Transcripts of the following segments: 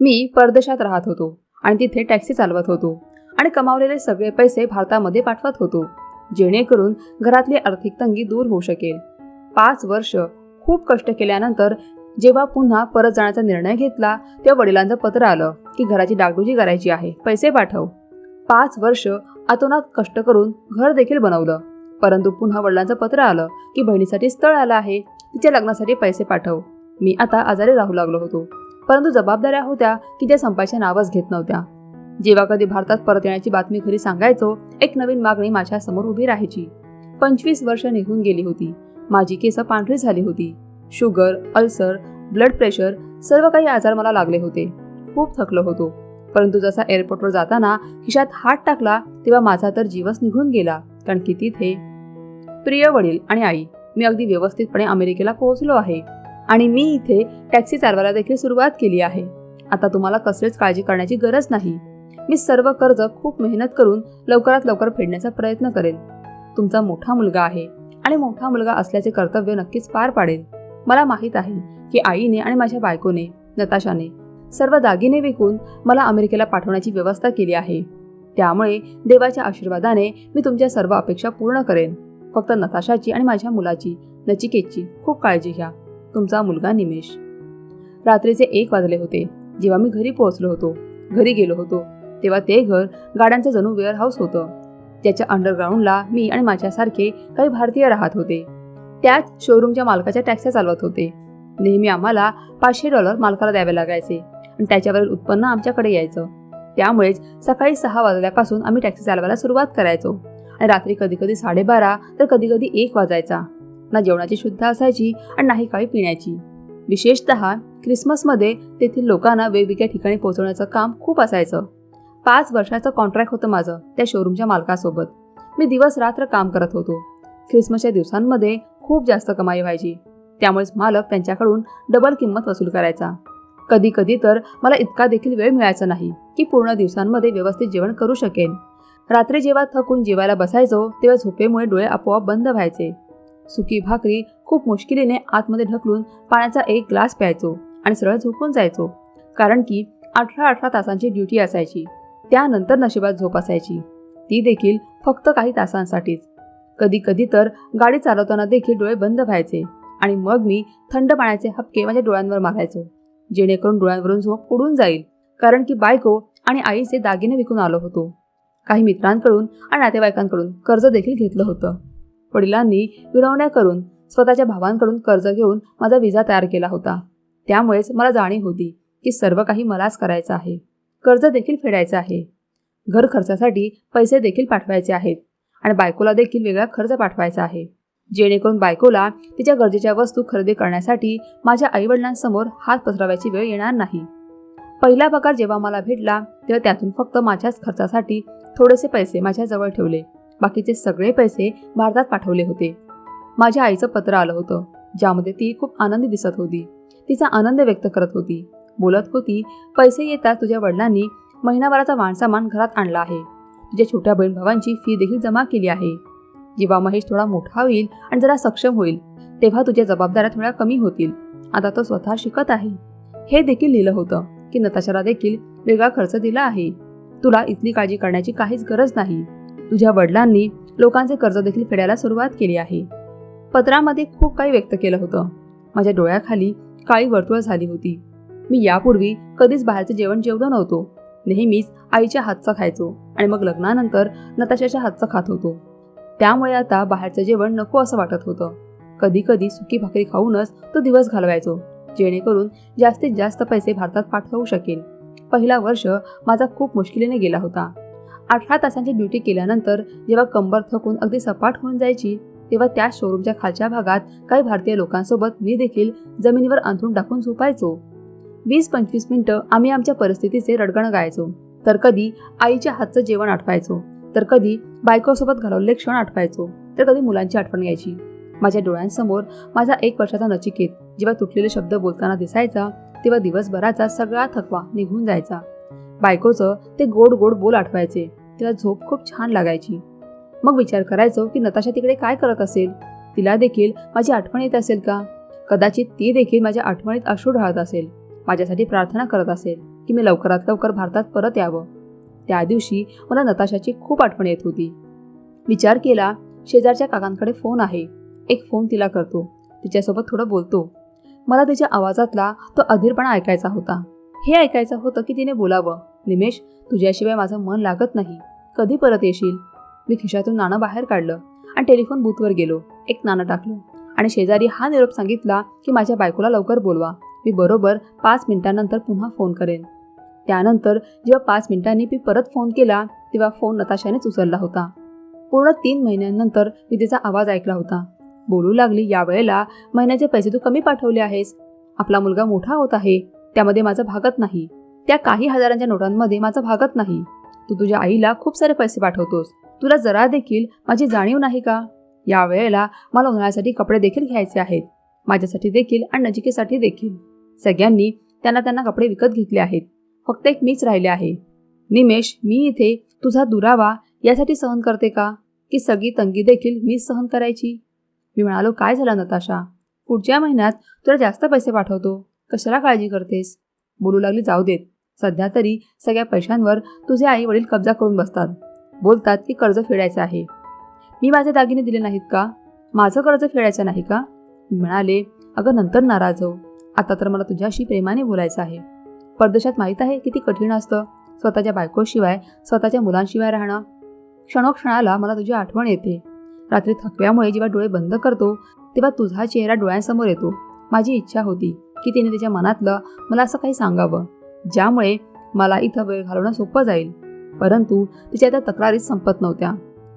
मी परदेशात राहत होतो आणि तिथे टॅक्सी चालवत होतो आणि कमावलेले सगळे पैसे भारतामध्ये पाठवत होतो जेणेकरून घरातली आर्थिक तंगी दूर होऊ शकेल. पाच वर्ष खूप कष्ट केल्यानंतर जेव्हा पुन्हा परत जाण्याचा निर्णय घेतला तेव्हा वडिलांचं पत्र आलं की घराची डागडुजी करायची आहे पैसे पाठव. पाच वर्ष अतोनात कष्ट करून घर देखील बनवलं. परंतु पुन्हा वडिलांचं पत्र आलं की बहिणीसाठी स्थळ आलं आहे तिच्या लग्नासाठी पैसे पाठव. मी आता आजारी राहू लागलो होतो. परंतु जबाबदाऱ्या होत्या की त्या संपायच्या नावच घेत नव्हत्या. जेव्हा कधी भारतात परत येण्याची बातमी घरी सांगायचो एक नवीन मागणी माझ्यासमोर उभी राहायची. पंचवीस वर्ष निघून गेली होती. माझी केस पांढरी झाली होती. शुगर अल्सर ब्लड प्रेशर सर्व काही आजार मला लागले होते. खूप थकलो होतो. परंतु जसा एअरपोर्टवर जाताना खिशात हात टाकला तेव्हा माझा तर जीवच निघून गेला कारण की तिथे प्रिय वडील आणि आई. मी अगदी व्यवस्थितपणे अमेरिकेला पोहोचलो आहे. आणि मी इथे टॅक्सी चालवायला देखील सुरुवात केली आहे. आता तुम्हाला कसलीच काळजी करण्याची गरज नाही. मी सर्व कर्ज खूप मेहनत करून लवकरात लवकर फेडण्याचा प्रयत्न करेन. तुमचा मोठा मुलगा आहे आणि मोठा मुलगा असल्याचे कर्तव्य नक्कीच पार पाडेल. मला माहीत आहे की आईने आणि माझ्या बायकोने नताशाने सर्व दागिने विकून मला अमेरिकेला पाठवण्याची व्यवस्था केली आहे. त्यामुळे देवाच्या आशीर्वादाने मी तुमच्या सर्व अपेक्षा पूर्ण करेन. फक्त नताशाची आणि माझ्या मुलाची नचिकेतची खूप काळजी घ्या. तुमचा मुलगा निमेश. रात्रीचे एक वाजले होते. जेव्हा मी घरी पोहोचलो होतो घरी गेलो होतो तेव्हा ते घर गाड्यांचं जणू वेअरहाऊस होतं. त्याच्या अंडरग्राऊंडला मी आणि माझ्यासारखे काही भारतीय राहत होते. त्याच शोरूमच्या मालकाच्या टॅक्स्या चालवत होते. नेहमी आम्हाला पाचशे डॉलर मालकाला द्यावे लागायचे आणि त्याच्यावरील उत्पन्न आमच्याकडे यायचं. त्यामुळेच सकाळी सहा वाजल्यापासून आम्ही टॅक्सी चालवायला सुरुवात करायचो. आणि रात्री कधीकधी साडेबारा तर कधीकधी एक वाजायचा. ना जेवणाची शुद्ध असायची आणि नाही काही पिण्याची. विशेषत क्रिसमसमध्ये तेथील लोकांना वेगवेगळ्या ठिकाणी पोहोचवण्याचं काम खूप असायचं. पाच वर्षाचं कॉन्ट्रॅक्ट होतं माझं त्या शोरूमच्या मालकासोबत. मी दिवस रात्र काम करत होतो. ख्रिसमसच्या दिवसांमध्ये खूप जास्त कमाई व्हायची. त्यामुळेच मालक त्यांच्याकडून डबल किंमत वसूल करायचा. कधी कधी तर मला इतका देखील वेळ मिळायचा नाही की पूर्ण दिवसांमध्ये व्यवस्थित जेवण करू शकेन. रात्री जेव्हा थकून जेवायला बसायचो तेव्हा झोपेमुळे डोळे आपोआप बंद व्हायचे. सुकी भाकरी खूप मुश्किलीने आतमध्ये ढकलून पाण्याचा एक ग्लास प्यायचो आणि सरळ झोपून जायचो. कारण की अठरा अठरा तासांची ड्युटी असायची. त्यानंतर नशिबात झोप असायची. ती देखील फक्त काही तासांसाठीच. कधी कधी तर गाडी चालवताना देखील डोळे बंद व्हायचे आणि मग मी थंड पाण्याचे हपके माझ्या डोळ्यांवर मारायचो जेणेकरून डोळ्यांवरून झोप उडून जाईल. कारण की बायको आणि आईचे दागिने विकून आलो होतो. काही मित्रांकडून आणि नातेवाईकांकडून कर्ज देखील घेतलं होतं. वडिलांनी विनवण्या करून स्वतःच्या भावांकडून कर्ज घेऊन माझा विजा तयार केला होता. त्यामुळेच मला जाणीव होती की सर्व काही मलाच करायचं आहे. कर्ज देखील फेडायचं आहे. घर खर्चासाठी पैसे देखील पाठवायचे आहेत आणि बायकोला देखील वेगळा खर्च पाठवायचा आहे. जेणेकरून बायकोला तिच्या गरजेच्या वस्तू खरेदी करण्यासाठी माझ्या आईवडिलांसमोर हात पसरवायची वेळ येणार नाही. पहिला पगार जेव्हा मला भेटला तेव्हा त्यातून फक्त माझ्याच खर्चासाठी थोडेसे पैसे माझ्याजवळ ठेवले. बाकीचे सगळे पैसे भारतात पाठवले होते. माझ्या आईचं पत्र आलं होतं ज्यामध्ये ती खूप आनंदी दिसत होती. तिचा आनंद व्यक्त करत होती. बोलत होती पैसे येतात तुझ्या वडिलांनी महिनाभराचा वाणसामान घरात आणला आहे. तुझ्या छोट्या बहीण भावांची फी देखील जमा केली आहे. जेव्हा महेश थोडा मोठा होईल आणि जरा सक्षम होईल तेव्हा तुझ्या जबाबदाऱ्या थोड्या कमी होतील. आता तो स्वतः शिकत आहे. हे देखील लिहिलं होतं की नताशाला देखील वेगळा खर्च दिला आहे. तुला इथली काळजी करण्याची काहीच गरज नाही. तुझ्या वडिलांनी लोकांचे कर्ज देखील फेडायला सुरुवात केली आहे. पत्रामध्ये खूप काही व्यक्त केलं होतं. माझ्या डोळ्याखाली काळी वर्तुळ झाली होती. मी यापूर्वी कधीच बाहेरचं जेवण जेवलो नव्हतो. नेहमीच आईच्या हातचं खायचो आणि मग लग्नानंतर नताशाच्या हातचं खात होतो. त्यामुळे आता बाहेरचं जेवण नको असं वाटत होतं. कधी कधी सुकी भाकरी खाऊनच तो दिवस घालवायचो जेणेकरून जास्तीत जास्त पैसे भारतात पाठवू शकेन. पहिला वर्ष माझा खूप मुश्किलीने गेला होता. अठरा तासांची ड्युटी केल्यानंतर जेव्हा कंबर थकून अगदी सपाट होऊन जायची तेव्हा त्या शोरूमच्या खालच्या भागात काही भारतीय लोकांसोबत मी देखील जमिनीवर अंथरून टाकून झोपायचो. वीस पंचवीस मिनिटं आम्ही आमच्या परिस्थितीचे रडगण गायचो. तर कधी आईच्या हातचं जेवण आठवायचो. तर कधी बायकोसोबत घालवलेले क्षण आठवायचो. तर कधी मुलांची आठवण यायची. माझ्या डोळ्यांसमोर माझा एक वर्षाचा नचिकेत जेव्हा तुटलेले शब्द बोलताना दिसायचा तेव्हा दिवसभराचा सगळा थकवा निघून जायचा. बायकोचं ते गोड गोड बोल आठवायचे. तिला झोप खूप छान लागायची. मग विचार करायचो की नताशा तिकडे काय करत असेल? तिला देखील माझी आठवण येत असेल का? कदाचित ती देखील माझ्या आठवणीत अश्रू ढाळत असेल. माझ्यासाठी प्रार्थना करत असेल की मी लवकरात लवकर भारतात परत यावं. त्या दिवशी मला नताशाची खूप आठवण येत होती. विचार केला शेजारच्या काकांकडे फोन आहे. एक फोन तिला करतो. तिच्यासोबत थोडं बोलतो. मला तिच्या आवाजातला तो अधीरपणा ऐकायचा होता. हे ऐकायचं होतं की तिने बोलावं निमेश तुझ्याशिवाय माझं मन लागत नाही. कधी परत येशील? मी खिशातून नाणं बाहेर काढलं आणि टेलिफोन बूथवर गेलो. एक नाणं टाकलं आणि शेजारी हा निरोप सांगितला की माझ्या बायकोला लवकर बोलवा. मी बरोबर पाच मिनिटांनंतर पुन्हा फोन करेन. त्यानंतर जेव्हा पाच मिनिटांनी मी परत फोन केला तेव्हा फोन नताशानेच उचलला होता. पूर्ण तीन महिन्यांनंतर मी तिचा आवाज ऐकला होता. बोलू लागली यावेळेला. महिन्याचे पैसे तू कमी पाठवले आहेस. आपला मुलगा मोठा होत आहे. त्यामध्ये माझं भागत नाही. त्या काही हजारांच्या नोटांमध्ये माझं भागत नाही. तू तुझ्या आईला खूप सारे पैसे पाठवतोस. तुला जरा देखील माझी जाणीव नाही का? यावेळेला मला उन्हाळ्यासाठी कपडे देखील घ्यायचे आहेत. माझ्यासाठी देखील आणि नजिकेसाठी देखील. सगळ्यांनी त्यांना त्यांना कपडे विकत घेतले आहेत. फक्त एक मीच राहिले आहे. निमेश मी इथे तुझा दुरावा यासाठी सहन करते का? की सगळी तंगी देखील मीच सहन करायची? मी म्हणालो काय झालं नताशा? पुढच्या महिन्यात तुला जास्त पैसे पाठवतो. कशाला काळजी करतेस? बोलू लागली जाऊ देत. सध्या तरी सगळ्या पैशांवर तुझे आई वडील कब्जा करून बसतात. बोलतात की कर्ज फेडायचं आहे. मी माझे दागिने दिले नाहीत का? माझं कर्ज फेडायचं नाही का? मी म्हणाले अगं नंतर नाराज हो. आता तर मला तुझ्याशी प्रेमाने बोलायचं आहे. परदेशात माहीत आहे किती कठीण असतं. स्वतःच्या बायकोशिवाय स्वतःच्या मुलांशिवाय राहणं. क्षणोक्षणाला मला तुझी आठवण येते. रात्री थकव्यामुळे जेव्हा डोळे बंद करतो तेव्हा तुझा चेहरा डोळ्यांसमोर येतो. माझी इच्छा होती. की तिने तिच्या मनातलं मला असं काही सांगावं ज्यामुळे मला इथं वेळ घालवणं सोपं जाईल. परंतु तिच्या त्या तक्रारीच संपत नव्हत्या.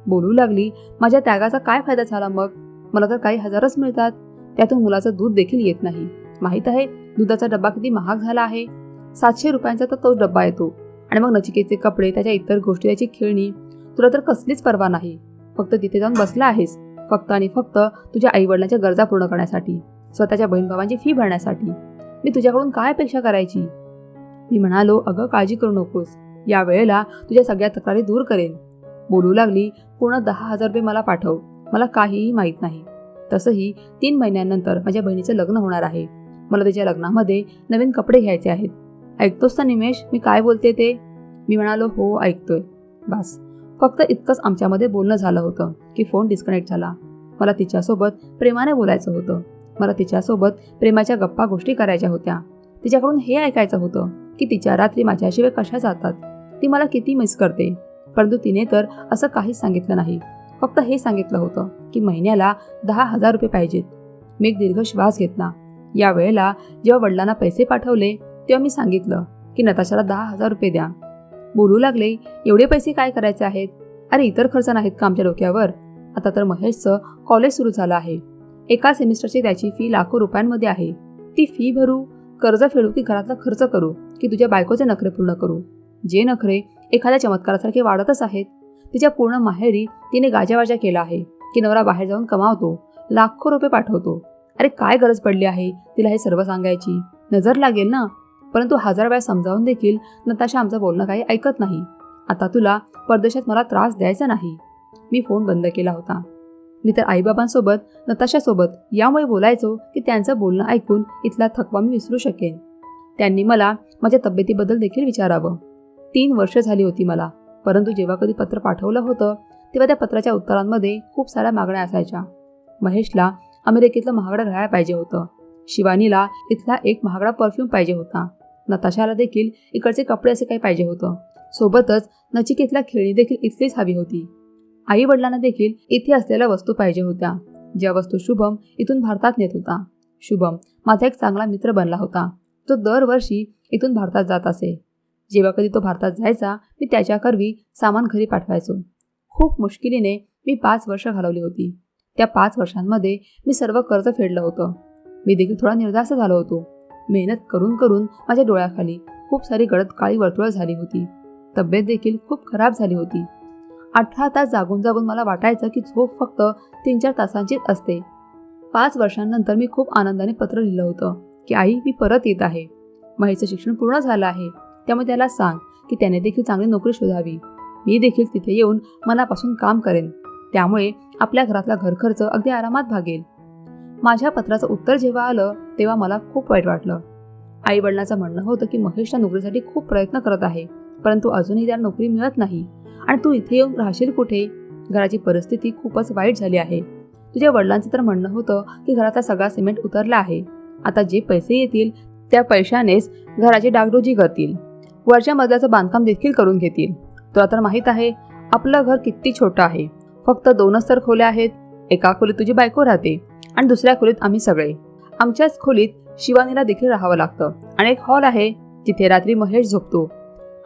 बोलू लागली माझ्या त्यागाचा काय फायदा झाला मग? मला तर काही हजारच मिळतात. त्यातून मुलाचं दूध देखील येत नाही. माहीत आहे दुधाचा डब्बा किती महाग झाला आहे. सातशे रुपयांचा तर तोच डब्बा येतो. आणि मग नचिकेचे कपडे त्याच्या इतर गोष्टी त्याची खेळणी तुला तर कसलीच परवा नाही. फक्त तिथे जाऊन बसला आहेस फक्त आणि फक्त तुझ्या आईवडिलांच्या गरजा पूर्ण करण्यासाठी. स्वतःच्या बहीणभावांची फी भरण्यासाठी. मी तुझ्याकडून काय अपेक्षा करायची? मी म्हणालो अगं काळजी करू नकोस. या वेळेला तुझ्या सगळ्या तक्रारी दूर करेन. बोलू लागली पूर्ण दहा हजार रुपये मला पाठव. मला काहीही माहीत नाही. तसंही तीन महिन्यांनंतर माझ्या बहिणीचं लग्न होणार आहे. मला त्याच्या लग्नामध्ये नवीन कपडे घ्यायचे आहेत. ऐकतोस ना निमेश मी काय बोलते ते? मी म्हणालो हो ऐकतोय. बस. फक्त इतकंच आमच्यामध्ये बोलणं झालं होतं की फोन डिस्कनेक्ट झाला. मला तिच्यासोबत प्रेमाने बोलायचं होतं. मला तिच्यासोबत प्रेमाच्या गप्पा गोष्टी करायच्या होत्या. तिच्याकडून हे ऐकायचं होतं की तिच्या रात्री माझ्याशिवाय कशा जातात? ती मला किती मिस करते. परंतु तिने तर असं काहीच सांगितलं नाही. फक्त हे सांगितलं होतं की महिन्याला दहा हजार रुपये पाहिजेत. मी एक दीर्घ श्वास घेतला. या वेळेला जेव्हा वडिलांना पैसे पाठवले तेव्हा मी सांगितलं की नताशाला दहा हजार रुपये द्या. बोलू लागले एवढे पैसे काय करायचे आहेत? अरे इतर खर्च नाहीत का आमच्या डोक्यावर? आता तर महेशचं कॉलेज सुरू झालं आहे. एका सेमिस्टरची त्याची फी लाखो रुपयांमध्ये आहे. ती फी भरू कर्ज फेडू की घरातला खर्च करू की तुझ्या बायकोचे नखरे पूर्ण करू. जे नखरे एखाद्या चमत्कारासारखे वाढतच आहेत तिच्या पूर्ण माहेरी तिने गाजावाजा केला आहे की नवरा बाहेर जाऊन कमावतो लाखो रुपये पाठवतो. अरे काय गरज पडली आहे तिला हे सर्व सांगायची? नजर लागेल ना? परंतु हजार वेळा समजावून देखील नताशा आमचं बोलणं काही ऐकत नाही. आता तुला परदेशात मला त्रास द्यायचा नाही. मी फोन बंद केला होता. मी तर आईबाबांसोबत नताशासोबत यामुळे बोलायचो की त्यांचं बोलणं ऐकून इथला थकवा मी विसरू शकेन. त्यांनी मला माझ्या तब्येतीबद्दल देखील विचारावं. तीन वर्ष झाली होती मला परंतु जेव्हा कधी पत्र पाठवलं होतं तेव्हा त्या पत्राच्या उत्तरांमध्ये खूप साऱ्या मागण्या असायच्या. महेशला अमेरिकेतलं महागडं घड्याळ पाहिजे होतं. शिवानीला इथला एक महागडा परफ्यूम पाहिजे होता. नताशाला देखील इकडचे कपडे असे काही पाहिजे होतं. सोबतच नचिकेतल्या खेळणी देखील इथलीच हवी होती. आई वडिलांना देखील इथे असलेल्या वस्तू पाहिजे होत्या. ज्या वस्तू शुभम इथून भारतात नेत होता. शुभम माझा एक चांगला मित्र बनला होता. तो दरवर्षी इथून भारतात जात असे. जेव्हा कधी तो भारतात जायचा मी त्याच्याकरवी सामान घरी पाठवायचो. खूप मुश्किलीने मी पाच वर्ष घालवली होती. त्या पाच वर्षांमध्ये मी सर्व कर्ज फेडलं होतं. मी देखील थोडा निर्धास्त झालो होतो. मेहनत करून करून माझ्या डोळ्याखाली खूप सारी गडद काळी वर्तुळ झाली होती. तब्येत देखील खूप खराब झाली होती. अठरा तास जागून जागून मला वाटायचं की झोप फक्त तीन चार तासांचीच असते. पाच वर्षांनंतर मी खूप आनंदाने पत्र लिहिलं होतं की आई मी परत येत आहे. महेशचं शिक्षण पूर्ण झालं आहे. त्यामुळे त्याला सांग की त्याने देखील चांगली नोकरी शोधावी. मी देखील तिथे येऊन मनापासून काम करेन. त्यामुळे आपल्या घरातला घरखर्च अगदी आरामात भागेल. माझ्या पत्राचं उत्तर जेव्हा आलं तेव्हा मला खूप वाईट वाटलं. आई वडिलांचं म्हणणं होतं की महेशच्या नोकरीसाठी खूप प्रयत्न करत आहे परंतु अजूनही त्याला नोकरी मिळत नाही. आणि तू इथे येऊन राहशील कुठे? घराची परिस्थिती खूपच वाईट झाली आहे. तुझ्या वडिलांचं तर म्हणणं होतं की घराचा सगळा सिमेंट उतरला आहे. आता जे पैसे येतील त्या पैशानेच घराची डागडोजी करतील. वरच्या मजल्याचं बांधकाम देखील करून घेतील. तुला तर माहीत आहे आपलं घर किती छोटं आहे. फक्त दोनच तर खोल्या आहेत एका खोलीत तुझी बायको राहते आणि दुसऱ्या खोलीत आम्ही सगळे. आमच्याच खोलीत शिवानीला देखील राहावं लागतं आणि एक हॉल आहे जिथे रात्री महेश झोपतो.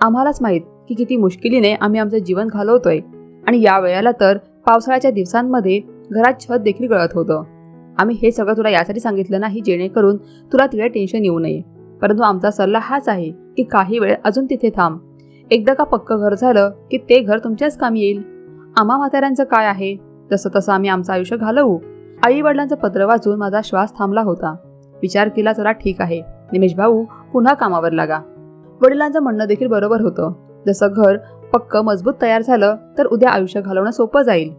आम्हालाच माहीत की किती मुश्किलीने आम्ही आमचं जीवन घालवतोय. आणि या वेळेला तर पावसाळ्याच्या दिवसांमध्ये घरात छत देखील गळत होतं. आम्ही हे सगळं तुला यासाठी सांगितलं नाही जेणेकरून तुला तिकडे टेन्शन येऊ नये. परंतु आमचा सल्ला हाच आहे की काही वेळ अजून तिथे थांब. एकदा का पक्क घर झालं की ते घर तुमच्याच कामी येईल. आम्हा म्हाताऱ्यांचं काय आहे? तसं तसं आम्ही आमचं आयुष्य घालवू. आई वडिलांचं पत्र वाचून माझा श्वास थांबला होता. विचार केला चला ठीक आहे. निमेश भाऊ पुन्हा कामावर लागा. वडिलांचं म्हणणं देखील बरोबर होतं. जसं घर पक्क मजबूत तयार झालं तर उद्या आयुष्य घालवणं सोपं जाईल.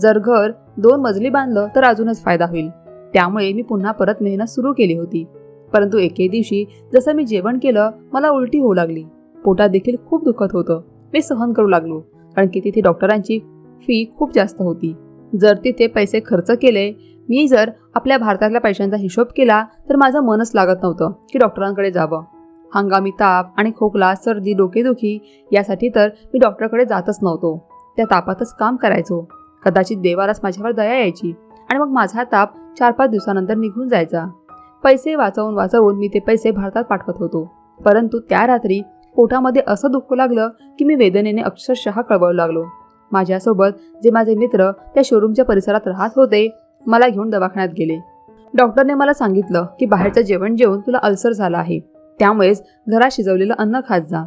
जर घर दोन मजली बांधलं तर अजूनच फायदा होईल. त्यामुळे मी पुन्हा परत मेहनत सुरू केली होती. परंतु एके दिवशी जसं मी जेवण केलं मला उलटी होऊ लागली. पोटात देखील खूप दुखत होतं. मी सहन करू लागलो कारण की तिथे डॉक्टरांची फी खूप जास्त होती. जर तिथे पैसे खर्च केले मी जर आपल्या भारतातल्या पैशांचा हिशोब केला तर माझं मनच लागत नव्हतं की डॉक्टरांकडे जावं. हंगामी ताप आणि खोकला सर्दी डोकेदुखी यासाठी तर मी डॉक्टरकडे जातच नव्हतो. त्या तापातच काम करायचो. कदाचित देवालाच माझ्यावर दया यायची आणि मग माझा ताप चार पाच दिवसानंतर निघून जायचा. पैसे वाचवून वाचवून मी ते पैसे भारतात पाठवत होतो. परंतु त्या रात्री पोटामध्ये असं दुखू लागलं की मी वेदनेने अक्षरशः कळवळू लागलो. माझ्यासोबत जे माझे मित्र त्या शोरूमच्या परिसरात राहत होते मला घेऊन दवाखान्यात गेले. डॉक्टरने मला सांगितलं की बाहेरचं जेवण जेवून तुला अल्सर झाला आहे. त्यामुळेच घरात शिजवलेलं अन्न खात जा.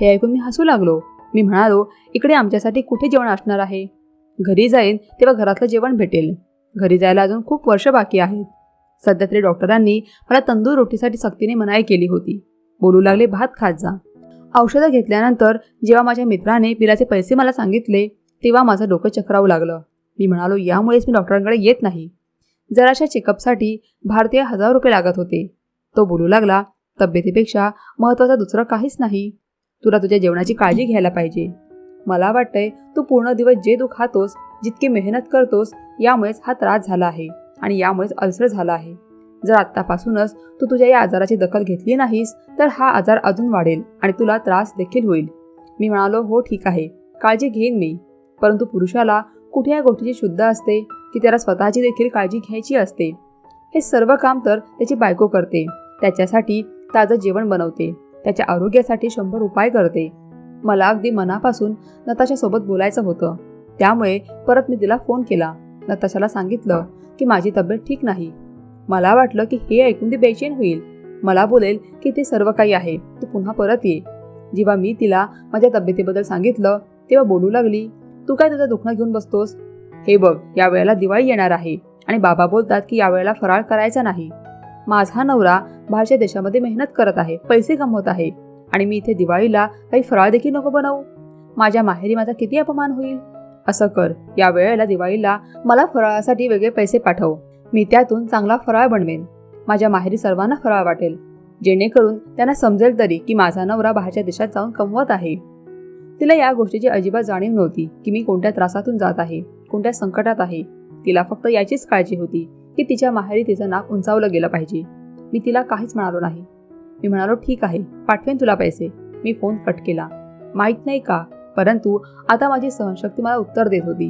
हे ऐकून मी हसू लागलो. मी म्हणालो इकडे आमच्यासाठी कुठे जेवण असणार आहे? घरी जाईन तेव्हा घरातलं जेवण भेटेल. घरी जायला अजून खूप वर्ष बाकी आहेत. सध्या तरी डॉक्टरांनी मला तंदूर रोटीसाठी सक्तीने मनाई केली होती. बोलू लागले भात खात जा. औषधं घेतल्यानंतर जेव्हा माझ्या मित्राने बिलाचे पैसे मला सांगितले तेव्हा माझं डोकं चक्रावू लागलं. मी म्हणालो यामुळेच मी डॉक्टरांकडे येत नाही. जराशा चेकअपसाठी भारतीय हजार रुपये लागत होते. तो बोलू लागला तब्येतीपेक्षा महत्त्वाचं दुसरं काहीच नाही. तुला तुझ्या जेवणाची काळजी घ्यायला पाहिजे. मला वाटतंय तू पूर्ण दिवस जे तू खातोस जितकी मेहनत करतोस यामुळेच हा त्रास झाला आहे आणि यामुळेच अल्सर झाला आहे. जर आत्तापासूनच तू तुझ्या या आजाराची दखल घेतली नाहीस तर हा आजार अजून वाढेल आणि तुला त्रास देखील होईल. मी म्हणालो हो ठीक आहे. काळजी घेईन मी. परंतु पुरुषाला कुठे या गोष्टीची शुद्ध असते की त्याला स्वतःची देखील काळजी घ्यायची असते? हे सर्व काम तर त्याची बायको करते. त्याच्यासाठी ताजं जेवण बनवते. त्याच्या आरोग्यासाठी शंभर उपाय करते. मला अगदी मनापासून नताशासोबत बोलायचं होतं. त्यामुळे परत मी तिला फोन केला. नताशाला सांगितलं की माझी तब्येत ठीक नाही. मला वाटलं की हे ऐकून ती बेचैन होईल. मला बोलेल की ते सर्व काही आहे. तू पुन्हा परत ये. जेव्हा मी तिला माझ्या तब्येतीबद्दल सांगितलं तेव्हा बोलू लागली तू काय तुझं दुखणं घेऊन बसतोस? हे बघ या वेळेला दिवाळी येणार आहे आणि बाबा बोलतात की यावेळेला फराळ करायचा नाही. माझा नवरा बाहेरच्या देशामध्ये मेहनत करत आहे पैसे कमवत आहे आणि मी इथे दिवाळीला काही फराळ देखील नको बनवू. माझ्या माहेरी माझा किती अपमान होईल? असं कर या वेळेला दिवाळीला मला फराळासाठी वेगळे पैसे पाठव. मी त्यातून चांगला फराळ बनवेन. माझ्या माहेरी सर्वांना फराळ वाटेल जेणेकरून त्यांना समजेल तरी की माझा नवरा बाहेरच्या देशात जाऊन कमवत आहे. तिला या गोष्टीची अजिबात जाणीव नव्हती की मी कोणत्या त्रासातून जात आहे कोणत्या संकटात आहे. तिला फक्त याचीच काळजी होती की तिच्या माहेरी तिचं नाक उंचावलं गेलं पाहिजे. मी तिला काहीच म्हणालो नाही. मी म्हणालो ठीक आहे पाठवेन तुला पैसे. मी फोन कट केला. माहीत नाही का? परंतु आता माझी सहनशक्ती मला उत्तर देत होती.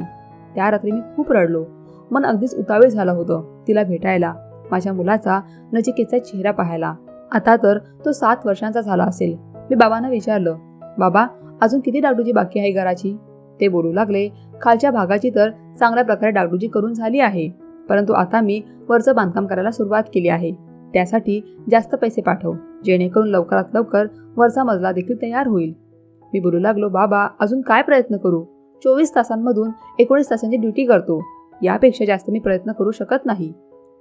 त्या रात्री मी खूप रडलो. मन अगदीच उतावीळ झालं होतं तिला भेटायला माझ्या मुलाचा नचिकेचा चेहरा पाहायला. आता तर तो सात वर्षांचा झाला असेल. मी बाबांना विचारलं बाबा अजून किती डागडुजी बाकी आहे घराची? ते बोलू लागले खालच्या भागाची तर चांगल्या प्रकारे डागडुजी करून झाली आहे. परंतु आता मी वरचं बांधकाम करायला सुरुवात केली आहे. त्यासाठी जास्त पैसे पाठव जेणेकरून लवकरात लवकर वरचा मजला देखील तयार होईल. मी बोलू लागलो बाबा अजून काय प्रयत्न करू? चोवीस तासांमधून एकोणीस तासांची ड्युटी करतो. यापेक्षा जास्त मी प्रयत्न करू शकत नाही.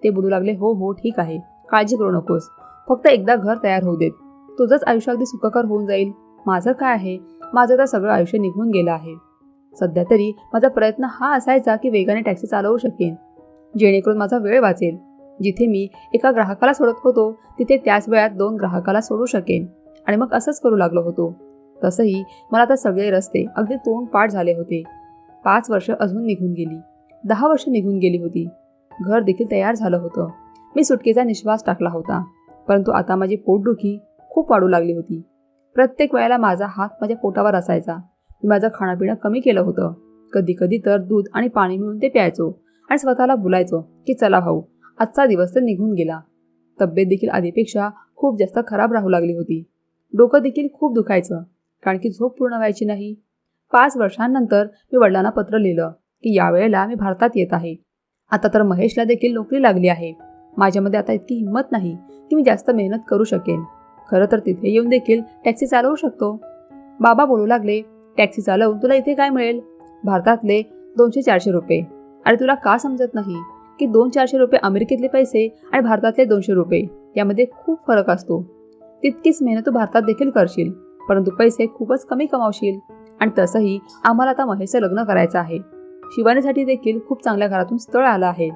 ते बोलू लागले हो हो ठीक आहे. काळजी करू नकोस. फक्त एकदा घर तयार होऊ देत. तुझंच आयुष्य अगदी सुखकर होऊन जाईल. माझं काय आहे? माझं तर सगळं आयुष्य निघून गेलं आहे. सध्या तरी माझा प्रयत्न हा असायचा की वेगाने टॅक्सी चालवू शकेन. जेणेकरून माझा वेळ वाचेल. जिथे मी एका ग्राहकाला सोडत होतो तिथे त्याच वेळात दोन ग्राहकाला सोडू शकेन. आणि मग असंच करू लागलो होतो. तसंही मला आता सगळे रस्ते अगदी तोंड पाठ झाले होते. पाच वर्ष अजून निघून गेली. दहा वर्ष निघून गेली होती. घर देखील तयार झालं होतं. मी सुटकेचा निश्वास टाकला होता. परंतु आता माझी पोटदुखी खूप वाढू लागली होती. प्रत्येक वेळेला माझा हात माझ्या पोटावर असायचा. मी माझं खाणंपिणं कमी केलं होतं. कधी कधी तर दूध आणि पाणी मिळून ते प्यायचो. आणि स्वतःला बोलायचो की चला भाऊ आजचा दिवस तर निघून गेला. तब्येत देखील आधीपेक्षा खूप जास्त खराब राहू लागली होती. डोकं देखील खूप दुखायचं कारण की झोप पूर्ण व्हायची नाही. पाच वर्षांनंतर मी वडिलांना पत्र लिहिलं की यावेळेला मी भारतात येत आहे. आता तर महेशला देखील नोकरी लागली आहे. माझ्यामध्ये आता इतकी हिंमत नाही की मी जास्त मेहनत करू शकेन. खरं तर तिथे येऊन देखील टॅक्सी चालवू शकतो. बाबा बोलू लागले टॅक्सी चालवून तुला इथे काय मिळेल? भारतातले दोनशे चारशे रुपये. आणि तुला का समजत नाही की दोन चारशे रुपये अमेरिकेतले पैसे आणि भारतातले दोनशे रुपये यामध्ये खूप फरक असतो? तितकीच मेहनत तू भारतात देखील करशील परंतु पैसे खूपच कमी कमावशील आणि तसंही आम्हाला आता महेशचं लग्न करायचं आहे. शिवानीसाठी देखील खूप चांगल्या घरातून स्थळ आलं आहे.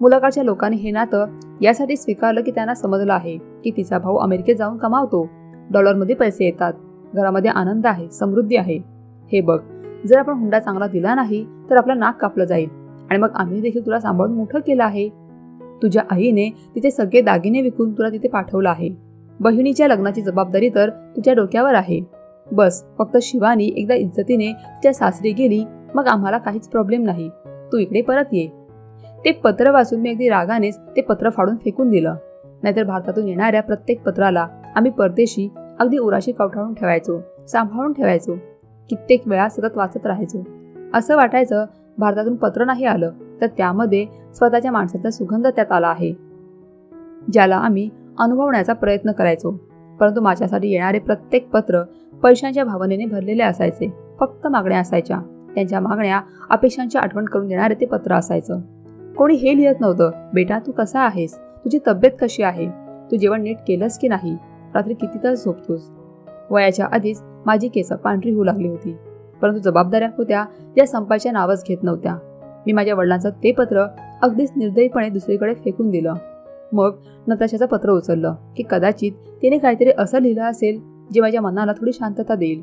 मुलाकडच्या लोकांनी हे नातं यासाठी स्वीकारलं की त्यांना समजलं आहे की तिचा भाऊ अमेरिकेत जाऊन कमावतो. डॉलरमध्ये पैसे येतात. घरामध्ये आनंद आहे समृद्धी आहे. हे बघ जर आपण हुंडा चांगला दिला नाही तर आपलं नाक कापलं जाईल. आणि मग आम्ही देखील तुला सांभाळून मोठं केलं आहे. तुझ्या आईने तिचे सगळे दागिने विकून तुला तिथे पाठवलं आहे. बहिणीच्या लग्नाची जबाबदारी तर तुझ्या डोक्यावर आहे. बस फक्त शिवानी एकदा इज्जतीने तिच्या सासरी गेली मग आम्हाला काहीच प्रॉब्लेम नाही. तू इकडे परत ये. ते पत्र वाचून मी अगदी रागानेच ते पत्र फाडून फेकून दिलं. नाहीतर भारतातून येणाऱ्या प्रत्येक पत्राला आम्ही परदेशी अगदी उराशी कवठाळून ठेवायचो सांभाळून ठेवायचो. कित्येक वेळा सतत वाचत राहायचो. असं वाटायचं भारतातून पत्र नाही आलं तर त्यामध्ये स्वतःच्या माणसाचा सुगंध त्यात आला आहे ज्याला आम्ही अनुभवण्याचा प्रयत्न करायचो. परंतु माझ्यासाठी येणारे प्रत्येक पत्र पैशांच्या भावनेने भरलेले असायचे फक्त मागण्या असायच्या. त्यांच्या मागण्या अपेक्षांची आठवण करून देणारे ते पत्र असायचं. कोणी हे लिहित नव्हतं बेटा तू कसा आहेस? तुझी तब्येत कशी आहे? तू जेवण नीट केलंस की नाही? रात्री किती तास झोपतोस? वयाच्या आधीच माझी केस पांढरी होऊ लागली होती. परंतु जबाबदाऱ्या होत्या त्या संपाच्या नावच घेत नव्हत्या. मी माझ्या वडिलांचं ते पत्र अगदीच निर्दयीपणे दुसरीकडे फेकून दिलं. मग नताशाचं पत्र उचललं की कदाचित तिने काहीतरी असं लिहिलं असेल जे माझ्या मनाला थोडी शांतता देईल.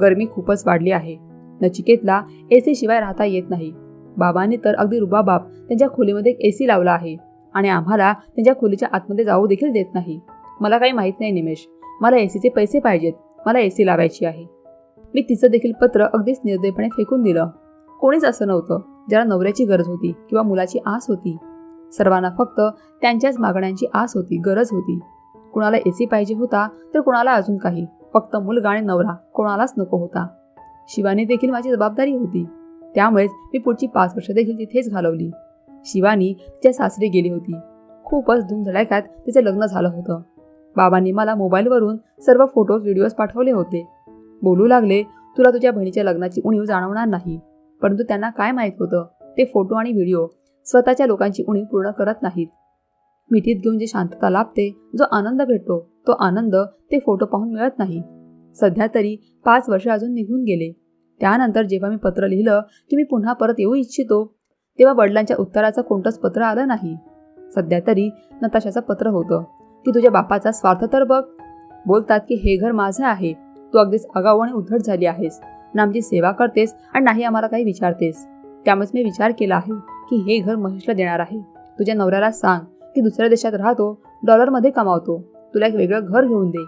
गरमी खूपच वाढली आहे. नचिकेतला ए सी शिवाय राहता येत नाही. बाबांनी तर अगदी रुबाबाब त्यांच्या खोलीमध्ये एक ए सी लावला आहे आणि आम्हाला त्यांच्या खोलीच्या आतमध्ये जाऊ देखील देत नाही. मला काही माहीत नाही निमेश. मला ए सीचे पैसे पाहिजेत. मला ए सी लावायची आहे. मी तिचं देखील पत्र अगदीच निर्दयपणे फेकून दिलं. कोणीच असं नव्हतं. ज्याला नवऱ्याची गरज होती किंवा मुलाची आस होती. सर्वांना फक्त त्यांच्याच मागण्यांची आस होती गरज होती. कुणाला ए सी पाहिजे होता तर कुणाला अजून काही. फक्त मुलगा आणि नवरा कोणालाच नको होता. शिवानी देखील माझी जबाबदारी होती. त्यामुळेच मी पुढची पाच वर्ष देखील तिथेच घालवली. शिवानी तिच्या सासरी गेली होती. खूपच धूमधडाक्यात तिचं लग्न झालं होतं. बाबांनी मला मोबाईलवरून सर्व फोटोज व्हिडिओज पाठवले होते. बोलू लागले तुला तुझ्या बहिणीच्या लग्नाची उणीव जाणवणार नाही. परंतु त्यांना काय माहीत होतं ते फोटो आणि व्हिडिओ स्वतःच्या लोकांची उणीव पूर्ण करत नाहीत. मिठीत घेऊन जी शांतता लाभते जो आनंद भेटतो तो आनंद ते फोटो पाहून मिळत नाही. सध्या तरी पाच वर्ष अजून निघून गेले. त्यानंतर जेव्हा मी पत्र लिहिलं की मी पुन्हा परत येऊ इच्छितो तेव्हा वडिलांच्या उत्तराचं कोणतंच पत्र आलं नाही. सध्या तरी नताशाचं पत्र होतं की तुझ्या बापाचा स्वार्थ तर बघ. बोलतात की हे घर माझं आहे. तू अगदीच आगाऊ आणि उद्धट झाली आहेस. ना आमची सेवा करतेस आणि नाही आम्हाला काही विचारतेस. त्यामुळेच मी विचार केला आहे की हे घर महेशला देणार आहे. तुझ्या नवऱ्याला सांग की दुसऱ्या देशात राहतो डॉलरमध्ये कमावतो. तुला एक वेगळं घर घेऊन दे.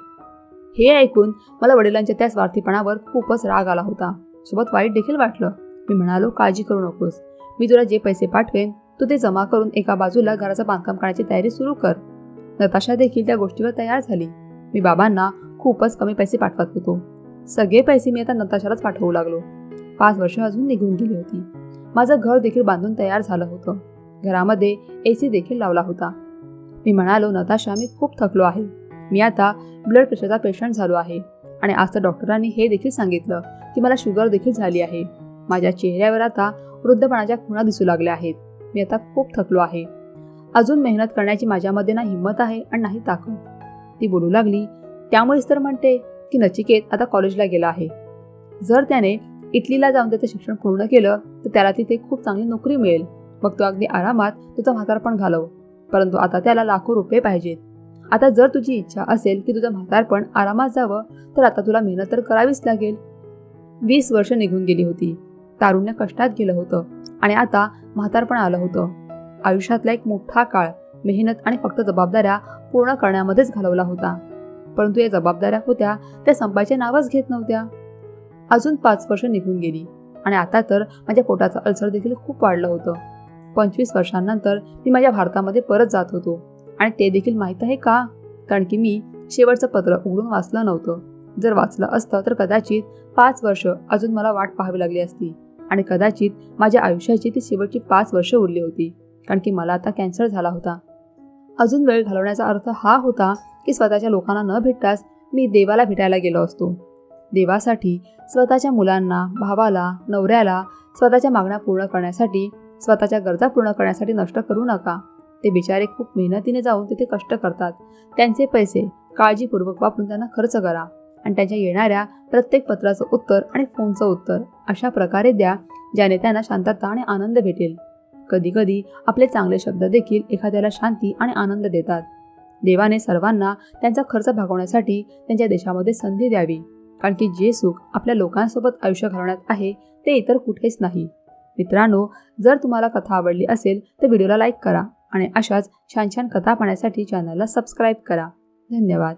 हे ऐकून मला वडिलांच्या त्या स्वार्थीपणावर खूपच राग आला होता. सोबत वाईट देखील वाटलं. मी म्हणालो काळजी करू नकोस. मी तुला जे पैसे पाठवेन तू ते जमा करून एका बाजूला घराचं बांधकाम करण्याची तयारी सुरू कर. नताशा देखील त्या गोष्टीवर तयार झाली. मी बाबांना खूपच कमी पैसे पाठवत होतो. सगळे पैसे मी आता नताशालाच पाठवू लागलो. पाच वर्ष अजून निघून गेली होती. माझं घर देखील बांधून तयार झालं होतं. घरामध्ये ए सी देखील लावला होता. मी म्हणालो नताशा मी खूप थकलो आहे. मी आता ब्लड प्रेशरचा पेशंट झालो आहे. आणि आज तर डॉक्टरांनी हे देखील सांगितलं की मला शुगर देखील झाली आहे. माझ्या चेहऱ्यावर आता वृद्धपणाच्या खुणा दिसू लागल्या आहेत. मी आता खूप थकलो आहे. अजून मेहनत करण्याची माझ्यामध्ये ना हिंमत आहे आणि नाही ताकद. ती बोलू लागली त्यामुळेच तर म्हणते की नचिकेत आता कॉलेजला गेला आहे. जर त्याने इटलीला जाऊन त्याचं शिक्षण पूर्ण केलं तर त्याला तिथे खूप चांगली नोकरी मिळेल. मग तो अगदी आरामात तुझा म्हातारपण घालव. परंतु आता त्याला लाखो रुपये पाहिजेत. आता जर तुझी इच्छा असेल की तुझं म्हातारपण आरामात जावं तर आता तुला मेहनत तर करावीच लागेल. वीस वर्ष निघून गेली होती. तारुण्य कष्टात गेलं होतं आणि आता म्हातारपण आलं होतं. आयुष्यातला एक मोठा काळ मेहनत आणि फक्त जबाबदाऱ्या पूर्ण करण्यामध्येच घालवला होता. परंतु या जबाबदाऱ्या होत्या त्या संपायचे नावच घेत नव्हत्या. अजून पाच वर्ष निघून गेली आणि आता तर माझ्या पोटाचं अल्सर देखील खूप वाढलं होतं. पंचवीस वर्षांनंतर मी माझ्या भारतामध्ये परत जात होतो आणि ते देखील माहीत आहे का? कारण की मी शेवटचं पत्र उघडून वाचलं नव्हतं. जर वाचलं असतं तर कदाचित पाच वर्ष अजून मला वाट पाहावी लागली असती आणि कदाचित माझ्या आयुष्याची ती शेवटची पाच वर्ष उरली होती कारण की मला आता कॅन्सर झाला होता. अजून वेळ घालवण्याचा अर्थ हा होता की स्वतःच्या लोकांना न भेटताच मी देवाला भेटायला गेलो असतो. देवासाठी स्वतःच्या मुलांना भावाला नवऱ्याला स्वतःच्या मागण्या पूर्ण करण्यासाठी स्वतःच्या गरजा पूर्ण करण्यासाठी नष्ट करू नका. ते बिचारे खूप मेहनतीने जाऊन तिथे कष्ट करतात. त्यांचे पैसे काळजीपूर्वक वापरून त्यांना खर्च करा आणि त्यांच्या येणाऱ्या प्रत्येक पत्राचं उत्तर आणि फोनचं उत्तर अशा प्रकारे द्या ज्याने त्यांना शांतता आणि आनंद भेटेल. कधीकधी आपले चांगले शब्द देखील एखाद्याला शांती आणि आनंद देतात. देवाने सर्वांना त्यांचा खर्च भागवण्यासाठी त्यांच्या देशामध्ये संधी द्यावी. कारण की जे सुख आपल्या लोकांसोबत आयुष्य घालवण्यात आहे ते इतर कुठेच नाही. मित्रांनो जर तुम्हाला कथा आवडली असेल तर व्हिडिओला लाईक करा आणि अशाच छान छान कथा पाहण्यासाठी चॅनलला सबस्क्राईब करा. धन्यवाद.